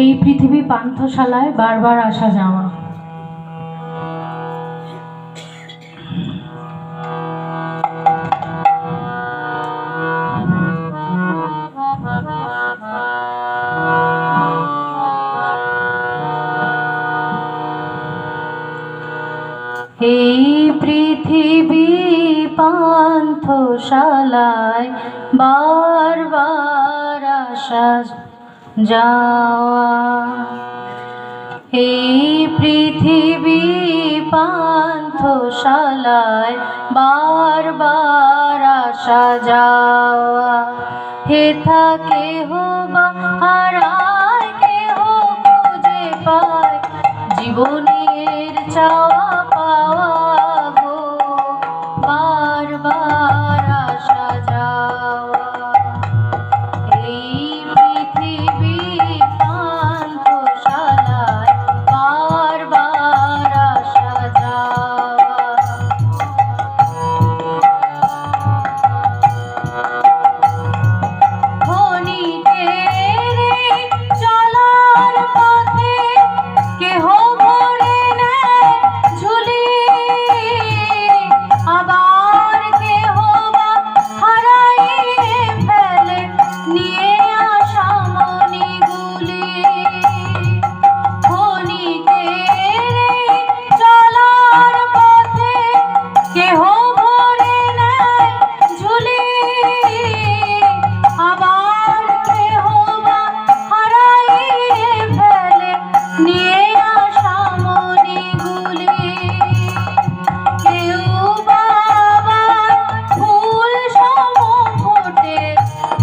এই পৃথিবী পান্থশালায় বারবার আসা যাওয়া। এই পৃথিবী পান্থশালায় বারবার আসা যাওয়া। এই পৃথিবী পান্থশালায় বারবার আসা যাওয়া। হেথা কেহ বা হারায়, কেহ খুঁজে পায়। জীবনের চাওয়া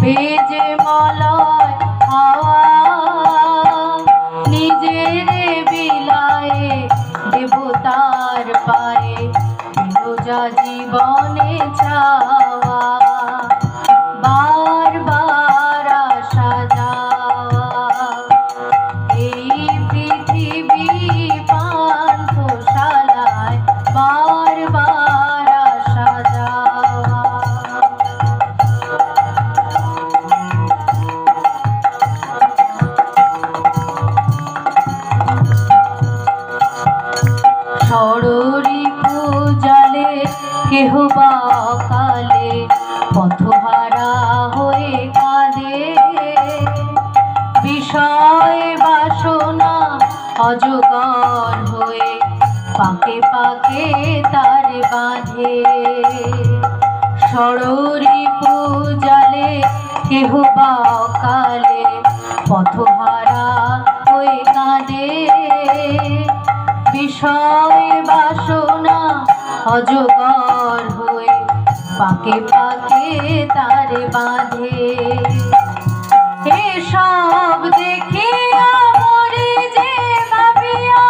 ভেজে মলয় হাওয়া নিজের বিলায়ে দেবতার পায়ে যা জীবনে ছা দেহ পথহারা হয়ে কাঁদে। বিষয় হয়ে পাকে পাকে তার বাঁধে। সররি পূজালে কেহ কালে পথহারা হয়ে কাঁদে। বিষয় বাসনা অজগর পাকে পাকে তার বাঁধে। সব দেখে মরে যে ভাবিয়া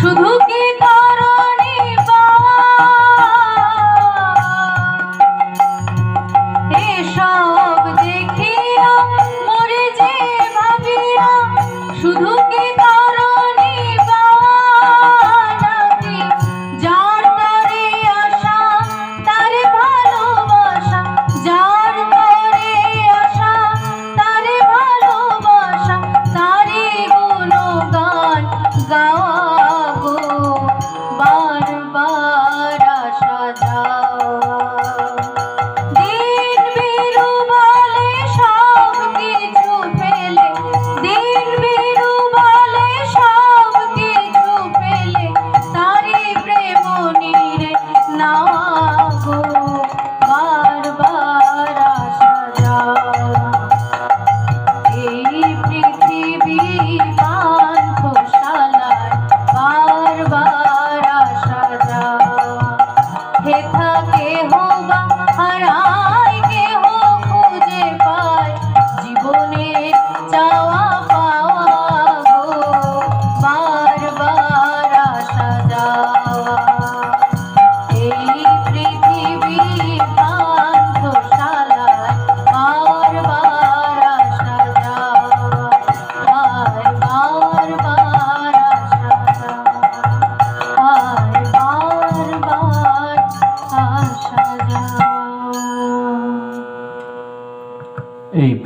শুধু দাও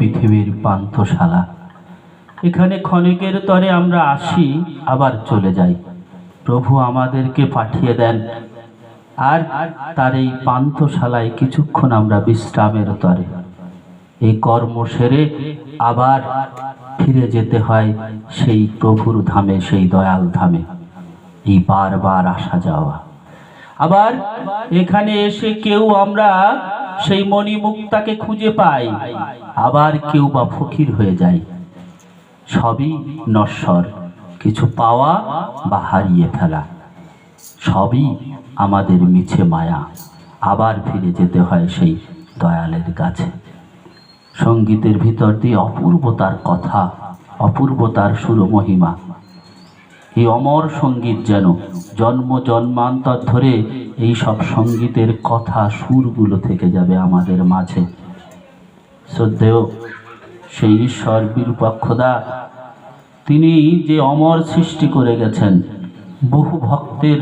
পৃথিবীর পান্থশালা। এখানে ক্ষণিকের তরে আমরা আসি, আবার চলে যাই। প্রভু আমাদেরকে পাঠিয়ে দেন। আর তার এই পান্থশালায় কিছুক্ষণ আমরা বিশ্রামের তরে। এই কর্ম সেরে আবার ফিরে যেতে হয় সেই প্রভুর ধামে, সেই দয়াল ধামে। এই বারবার আসা যাওয়া। আবার এখানে এসে কেউ আমরা সেই মণিমুক্তাকে খুঁজে পায় আবার কেউ বা ফকির হয়ে যায়। সবই নশ্বর, কিছু পাওয়া বা হারিয়ে ফেলা। সবই আমাদের মিছে মায়া। আবার ফিরে যেতে হয় সেই দয়ালের কাছে। সঙ্গীতের ভিতর দিয়ে অপূর্বতার কথা অপূর্বতার সুরমহিমা। এই অমর সংগীত যেন। জন্ম জন্মান্তর ধরে এই সব সঙ্গীতের কথা সুরগুলো থেকে যাবে আমাদের মাঝে। শ্রদ্ধেয় সেই ঈশ্বর বিরূপাক্ষদা, তিনি যে অমর সৃষ্টি করে গেছেন, বহু ভক্তের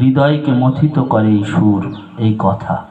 হৃদয়কে মথিত করে এই সুর, এই কথা।